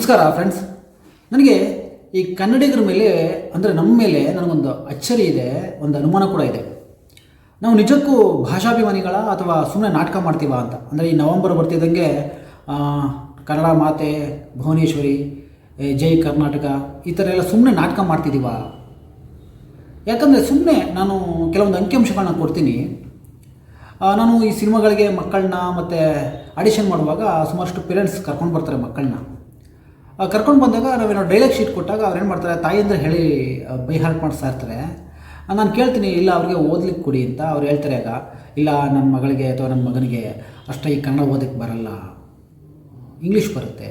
ನಮಸ್ಕಾರ ಫ್ರೆಂಡ್ಸ್ ನನಗೆ ಈ ಕನ್ನಡಿಗರ ಮೇಲೆ, ಅಂದರೆ ನಮ್ಮ ಮೇಲೆ ನನಗೊಂದು ಅಚ್ಚರಿ ಇದೆ, ಒಂದು ಅನುಮಾನ ಕೂಡ ಇದೆ. ನಾವು ನಿಜಕ್ಕೂ ಭಾಷಾಭಿಮಾನಿಗಳ ಅಥವಾ ಸುಮ್ಮನೆ ನಾಟಕ ಮಾಡ್ತೀವ ಅಂತ. ಅಂದರೆ ಈ ನವಂಬರ್ ಬರ್ತಿದ್ದಂಗೆ ಕನ್ನಡ ಮಾತೆ, ಭುವನೇಶ್ವರಿ ಜೈ ಕರ್ನಾಟಕ, ಈ ಥರ ಎಲ್ಲ ಸುಮ್ಮನೆ ನಾಟಕ ಮಾಡ್ತಿದ್ದೀವ ಯಾಕಂದರೆ ಸುಮ್ಮನೆ ನಾನು ಕೆಲವೊಂದು ಅಂಕಿಅಂಶಗಳನ್ನ ಕೊಡ್ತೀನಿ. ನಾನು ಈ ಸಿನಿಮಾಗಳಿಗೆ ಮಕ್ಕಳನ್ನ ಮತ್ತು ಆಡಿಷನ್ ಮಾಡುವಾಗ ಸುಮಾರಷ್ಟು ಪೇರೆಂಟ್ಸ್ ಕರ್ಕೊಂಡು ಬರ್ತಾರೆ ಮಕ್ಕಳನ್ನ. ಕರ್ಕೊಂಡು ಬಂದಾಗ ನಾವೇನೋ ಡೈಲಾಗ್ ಶೀಟ್ ಕೊಟ್ಟಾಗ ಅವ್ರು ಏನು ಮಾಡ್ತಾರೆ, ತಾಯಿ ಅಂದರೆ ಹೇಳಿ ಬೈ ಹಾರ್ಟ್ ಮಾಡಿಸ್ತಾ ಇರ್ತಾರೆ. ನಾನು ಕೇಳ್ತೀನಿ, ಇಲ್ಲ ಅವ್ರಿಗೆ ಓದ್ಲಿಕ್ಕೆ ಕೊಡಿ ಅಂತ ಅವ್ರು ಹೇಳ್ತಾರೆ ಆಗ. ಇಲ್ಲ ನನ್ನ ಮಗಳಿಗೆ ಅಥವಾ ನನ್ನ ಮಗನಿಗೆ ಅಷ್ಟೇ ಈ ಕನ್ನಡ ಓದಕ್ಕೆ ಬರಲ್ಲ. ಇಂಗ್ಲೀಷ್ ಬರುತ್ತೆ.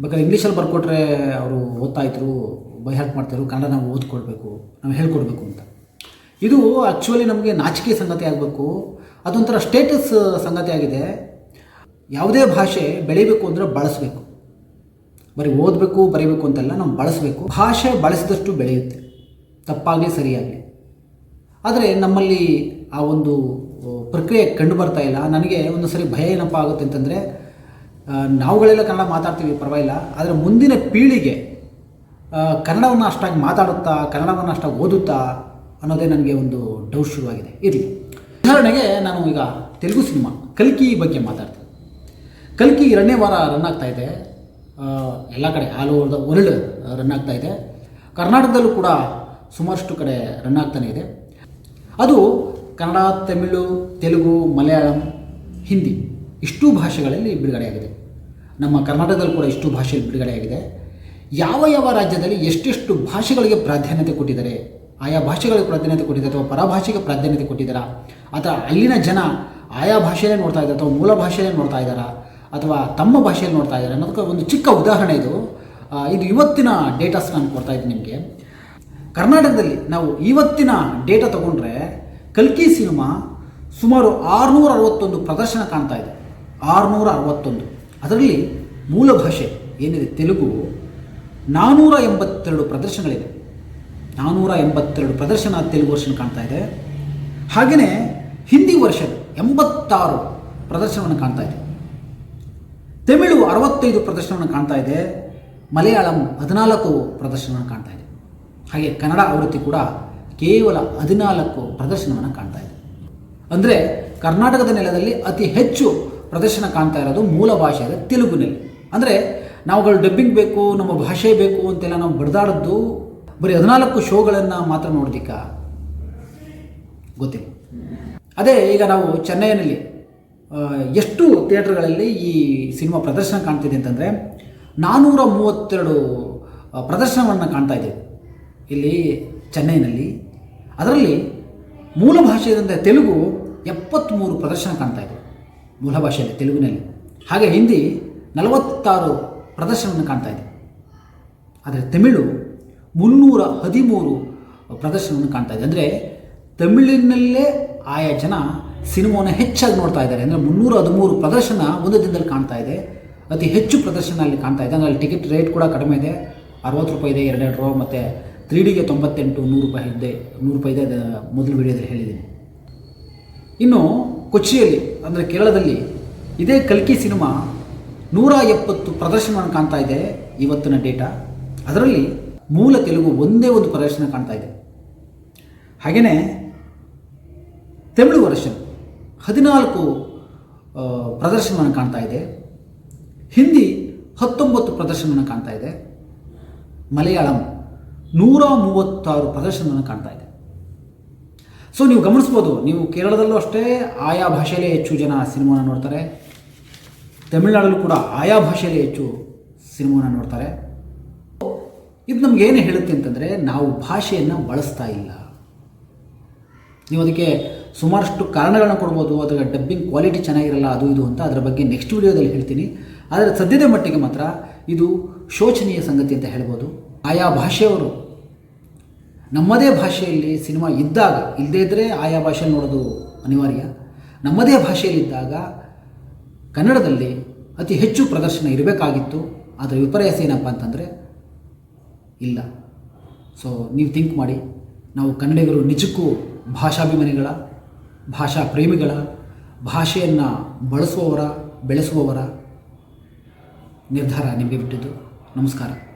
ಬೇಕಾದ್ರೆ ಇಂಗ್ಲೀಷಲ್ಲಿ ಬರ್ಕೊಟ್ರೆ ಅವರು ಓದ್ತಾ ಇದ್ರು, ಬೈ ಹಾರ್ಟ್ ಮಾಡ್ತಿದ್ರು ಕನ್ನಡ ನಾವು ಓದ್ಕೊಳ್ಬೇಕು, ನಾವು ಹೇಳ್ಕೊಡ್ಬೇಕು ಅಂತ. ಇದು ಆ್ಯಕ್ಚುಲಿ ನಮಗೆ ನಾಚಿಕೆ ಸಂಗತಿ ಆಗಬೇಕು. ಅದೊಂಥರ ಸ್ಟೇಟಸ್ ಸಂಗತಿ ಆಗಿದೆ. ಯಾವುದೇ ಭಾಷೆ ಬೆಳಿಬೇಕು ಅಂದರೆ ಬಳಸಬೇಕು. ಬರೀ ಓದಬೇಕು, ಬರೀಬೇಕು ಅಂತೆಲ್ಲ ನಾವು ಬಳಸಬೇಕು. ಭಾಷೆ ಬಳಸಿದಷ್ಟು ಬೆಳೆಯುತ್ತೆ. ತಪ್ಪಾಗಲಿ, ಸರಿಯಾಗಲಿ. ಆದರೆ ನಮ್ಮಲ್ಲಿ ಆ ಒಂದು ಪ್ರಕ್ರಿಯೆ ಕಂಡು ಬರ್ತಾ ಇಲ್ಲ. ನನಗೆ ಒಂದು ಸರಿ ಭಯ ಏನಪ್ಪ ಆಗುತ್ತೆ ಅಂತಂದರೆ ನಾವುಗಳೆಲ್ಲ ಕನ್ನಡ ಮಾತಾಡ್ತೀವಿ, ಪರವಾಗಿಲ್ಲ. ಆದರೆ ಮುಂದಿನ ಪೀಳಿಗೆ ಕನ್ನಡವನ್ನು ಅಷ್ಟಾಗಿ ಮಾತಾಡುತ್ತಾ, ಕನ್ನಡವನ್ನು ಅಷ್ಟಾಗಿ ಓದುತ್ತಾ ಅನ್ನೋದೇ ನನಗೆ ಒಂದು ಡೌಟ್ ಶುರುವಾಗಿದೆ. ಇರಲಿ. ಉದಾಹರಣೆಗೆ ನಾನು ಈಗ ತೆಲುಗು ಸಿನಿಮಾ, ಕಲ್ಕಿ ಬಗ್ಗೆ ಮಾತಾಡ್ತೀನಿ. ಕಲ್ಕಿ ಎರಡನೇ ವಾರ ರನ್ ಆಗ್ತಾ ಇದೆ. ಎಲ್ಲ ಕಡೆ all over the world run ಆಗ್ತಾ ಇದೆ. ಕರ್ನಾಟಕದಲ್ಲೂ ಕೂಡ ಸುಮಾರಷ್ಟು ಕಡೆ ರನ್ ಆಗ್ತಾನೆ ಇದೆ. ಅದು ಕನ್ನಡ, ತಮಿಳು, ತೆಲುಗು, ಮಲಯಾಳಂ, ಹಿಂದಿ ಇಷ್ಟು ಭಾಷೆಗಳಲ್ಲಿ ಬಿಡುಗಡೆಯಾಗಿದೆ ನಮ್ಮ ಕರ್ನಾಟಕದಲ್ಲಿ ಕೂಡ ಇಷ್ಟು ಭಾಷೆಯಲ್ಲಿ ಬಿಡುಗಡೆಯಾಗಿದೆ ಯಾವ ಯಾವ ರಾಜ್ಯದಲ್ಲಿ ಎಷ್ಟೆಷ್ಟು ಭಾಷೆಗಳಿಗೆ ಪ್ರಾಧಾನ್ಯತೆ ಕೊಟ್ಟಿದ್ದಾರೆ, ಆಯಾ ಭಾಷೆಗಳಿಗೆ ಪ್ರಾಧಾನ್ಯತೆ ಕೊಟ್ಟಿದ್ದಾರೆ ಅಥವಾ ಪರಭಾಷೆಗೆ ಪ್ರಾಧಾನ್ಯತೆ ಕೊಟ್ಟಿದ್ದಾರಾ, ಅಥವಾ ಅಲ್ಲಿನ ಜನ ಆಯಾ ಭಾಷೆಯಲ್ಲೇ ನೋಡ್ತಾ ಇದ್ದಾರೆ ಅಥವಾ ಮೂಲ ಭಾಷೆಯಲ್ಲೇ ನೋಡ್ತಾ ಇದ್ದಾರಾ ಅಥವಾ ತಮ್ಮ ಭಾಷೆಯಲ್ಲಿ ನೋಡ್ತಾ ಇದ್ದಾರೆ ಅನ್ನೋದಕ್ಕೆ ಒಂದು ಚಿಕ್ಕ ಉದಾಹರಣೆ ಇದು. ಇದು ಇವತ್ತಿನ ಡೇಟಾಸ್ ನಾನು ಕೊಡ್ತಾ ಇದ್ದೀನಿ ನಿಮಗೆ. ಕರ್ನಾಟಕದಲ್ಲಿ ನಾವು ಇವತ್ತಿನ ಡೇಟಾ ತಗೊಂಡ್ರೆ ಕಲ್ಕಿ ಸಿನಿಮಾ ಸುಮಾರು ಆರುನೂರ ಅರವತ್ತೊಂದು ಪ್ರದರ್ಶನ ಕಾಣ್ತಾ ಇದೆ. ಆರುನೂರ ಅರವತ್ತೊಂದು ಅದರಲ್ಲಿ ಮೂಲ ಭಾಷೆ ಏನಿದೆ? ತೆಲುಗು. ನಾನ್ನೂರ ಎಂಬತ್ತೆರಡು ಪ್ರದರ್ಶನಗಳಿದೆ. ನಾನ್ನೂರ ಎಂಬತ್ತೆರಡು ಪ್ರದರ್ಶನ ತೆಲುಗು ವರ್ಷನ್ ಕಾಣ್ತಾ ಇದೆ. ಹಾಗೆಯೇ ಹಿಂದಿ ವರ್ಷನ್ ಎಂಬತ್ತಾರು ಪ್ರದರ್ಶನವನ್ನು ಕಾಣ್ತಾ ಇದೆ. ತಮಿಳು ಅರವತ್ತೈದು ಪ್ರದರ್ಶನವನ್ನು ಕಾಣ್ತಾ ಇದೆ, ಮಲಯಾಳಂ ಹದಿನಾಲ್ಕು ಪ್ರದರ್ಶನವನ್ನು ಕಾಣ್ತಾ ಇದೆ. ಹಾಗೆ ಕನ್ನಡ ಆವೃತ್ತಿ ಕೂಡ ಕೇವಲ ಹದಿನಾಲ್ಕು ಪ್ರದರ್ಶನವನ್ನು ಕಾಣ್ತಾ ಇದೆ. ಅಂದರೆ ಕರ್ನಾಟಕದ ನೆಲದಲ್ಲಿ ಅತಿ ಹೆಚ್ಚು ಪ್ರದರ್ಶನ ಕಾಣ್ತಾ ಇರೋದು ಮೂಲ ಭಾಷೆಯಾದ ತೆಲುಗುನಲ್ಲಿ ಅಂದರೆ ನಾವುಗಳು ಡಬ್ಬಿಂಗ್ ಬೇಕು, ನಮ್ಮ ಭಾಷೆ ಬೇಕು ಅಂತೆಲ್ಲ ನಾವು ಬಡ್ದಾಡದ್ದು ಬರೀ ಹದಿನಾಲ್ಕು ಶೋಗಳನ್ನು ಮಾತ್ರ ನೋಡೋದಿಕ್ಕ? ಗೊತ್ತಿಲ್ಲ. ಅದೇ ಈಗ ನಾವು ಚೆನ್ನೈನಲ್ಲಿ ಎಷ್ಟು ಥಿಯೇಟರ್ಗಳಲ್ಲಿ ಈ ಸಿನಿಮಾ ಪ್ರದರ್ಶನ ಕಾಣ್ತಿದೆ ಅಂತಂದರೆ ನಾನ್ನೂರ ಮೂವತ್ತೆರಡು ಪ್ರದರ್ಶನವನ್ನು ಕಾಣ್ತಾ ಇದೆ. ಇಲ್ಲಿ ಚೆನ್ನೈನಲ್ಲಿ. ಅದರಲ್ಲಿ ಮೂಲ ಭಾಷೆಯಾದಂಥ ತೆಲುಗು ಎಪ್ಪತ್ತ್ಮೂರು ಪ್ರದರ್ಶನ ಕಾಣ್ತಾ ಇದೆ. ಮೂಲ ಭಾಷೆಯಲ್ಲಿ ತೆಲುಗಿನಲ್ಲಿ. ಹಾಗೆ ಹಿಂದಿ ನಲವತ್ತಾರು ಪ್ರದರ್ಶನವನ್ನು ಕಾಣ್ತಾ ಇದೆ. ಆದರೆ ತಮಿಳು ಮುನ್ನೂರ ಹದಿಮೂರು ಪ್ರದರ್ಶನವನ್ನು ಕಾಣ್ತಾ ಇದೆ. ಅಂದರೆ ತಮಿಳಿನಲ್ಲೇ ಆಯಾ ಜನ ಸಿನಿಮಾವನ್ನು ಹೆಚ್ಚಾಗಿ ನೋಡ್ತಾ ಇದ್ದಾರೆ. ಅಂದರೆ ಮುನ್ನೂರ ಹದಿಮೂರು ಪ್ರದರ್ಶನ ಒಂದು ದಿನದಲ್ಲಿ ಕಾಣ್ತಾ ಇದೆ. ಅತಿ ಹೆಚ್ಚು ಪ್ರದರ್ಶನ ಅಲ್ಲಿ ಕಾಣ್ತಾ ಇದೆ. ಅಂದರೆ ಅಲ್ಲಿ ಟಿಕೆಟ್ ರೇಟ್ ಕೂಡ ಕಡಿಮೆ ಇದೆ. ಅರವತ್ತು ರೂಪಾಯಿ ಇದೆ, ಎರಡೆರಡು ರೋ, ಮತ್ತು ತ್ರೀ ಡಿಗೆ ತೊಂಬತ್ತೆಂಟು, ನೂರು ರೂಪಾಯಿ ಇದೆ. ನೂರು ರೂಪಾಯಿ ಇದೆ ಮೊದಲು ವಿಡಿಯೋದಲ್ಲಿ ಹೇಳಿದ್ದೀನಿ. ಇನ್ನು ಕೊಚ್ಚಿಯಲ್ಲಿ, ಅಂದರೆ ಕೇರಳದಲ್ಲಿ ಇದೇ ಕಲ್ಕಿ ಸಿನಿಮಾ ನೂರ ಎಪ್ಪತ್ತು ಪ್ರದರ್ಶನವನ್ನು ಕಾಣ್ತಾ ಇದೆ ಇವತ್ತಿನ ಡೇಟಾ. ಅದರಲ್ಲಿ ಮೂಲ ತೆಲುಗು ಒಂದೇ ಒಂದು ಪ್ರದರ್ಶನ ಕಾಣ್ತಾ ಇದೆ. ಹಾಗೆಯೇ ತಮಿಳು ವರ್ಷನ್ ಹದಿನಾಲ್ಕು ಪ್ರದರ್ಶನವನ್ನು ಕಾಣ್ತಾ ಇದೆ. ಹಿಂದಿ ಹತ್ತೊಂಬತ್ತು ಪ್ರದರ್ಶನವನ್ನು ಕಾಣ್ತಾ ಇದೆ. ಮಲಯಾಳಂ ನೂರ ಮೂವತ್ತಾರು ಪ್ರದರ್ಶನವನ್ನು ಕಾಣ್ತಾ ಇದೆ. ಸೊ ನೀವು ಗಮನಿಸ್ಬೋದು, ನೀವು ಕೇರಳದಲ್ಲೂ ಅಷ್ಟೇ ಆಯಾ ಭಾಷೆಯಲ್ಲೇ ಹೆಚ್ಚು ಜನ ಸಿನಿಮಾನ ನೋಡ್ತಾರೆ. ತಮಿಳುನಾಡಲ್ಲೂ ಕೂಡ ಆಯಾ ಭಾಷೆಯಲ್ಲೇ ಹೆಚ್ಚು ಸಿನಿಮಾನ ನೋಡ್ತಾರೆ. ಇದು ನಮ್ಗೆ ಏನು ಹೇಳುತ್ತೆ ಅಂತಂದರೆ, ನಾವು ಭಾಷೆಯನ್ನು ಬಳಸ್ತಾ ಇಲ್ಲ. ನೀವು ಅದಕ್ಕೆ ಸುಮಾರಷ್ಟು ಕಾರಣಗಳನ್ನ ಕೊಡ್ಬೋದು ಅದರ ಡಬ್ಬಿಂಗ್ ಕ್ವಾಲಿಟಿ ಚೆನ್ನಾಗಿರಲ್ಲ, ಅದು ಇದು ಅಂತ ಅದರ ಬಗ್ಗೆ ನೆಕ್ಸ್ಟ್ ವಿಡಿಯೋದಲ್ಲಿ ಹೇಳ್ತೀನಿ. ಆದರೆ ಸದ್ಯದ ಮಟ್ಟಿಗೆ ಮಾತ್ರ ಇದು ಶೋಚನೀಯ ಸಂಗತಿ ಅಂತ ಹೇಳ್ಬೋದು. ಆಯಾ ಭಾಷೆಯವರು, ನಮ್ಮದೇ ಭಾಷೆಯಲ್ಲಿ ಸಿನಿಮಾ ಇದ್ದಾಗ ಇಲ್ಲದೇ ಇದ್ದರೆ ಆಯಾ ಭಾಷೆ ನೋಡೋದು ಅನಿವಾರ್ಯ. ನಮ್ಮದೇ ಭಾಷೆಯಲ್ಲಿದ್ದಾಗ ಕನ್ನಡದಲ್ಲಿ ಅತಿ ಹೆಚ್ಚು ಪ್ರದರ್ಶನ ಇರಬೇಕಾಗಿತ್ತು. ಅದರ ವಿಪರ್ಯಾಸ ಏನಪ್ಪ ಅಂತಂದರೆ, ಇಲ್ಲ. ಸೊ ನೀವು ಥಿಂಕ್ ಮಾಡಿ. ನಾವು ಕನ್ನಡಿಗರು ನಿಜಕ್ಕೂ ಭಾಷಾಭಿಮಾನಿಗಳ ಭಾಷಾ ಪ್ರೇಮಿಗಳ ಭಾಷೆಯನ್ನು ಬಳಸುವವರ ಬೆಳೆಸುವವರ ನಿರ್ಧಾರ ನಿಮಗೆ ಬಿಟ್ಟಿದ್ದು. ನಮಸ್ಕಾರ.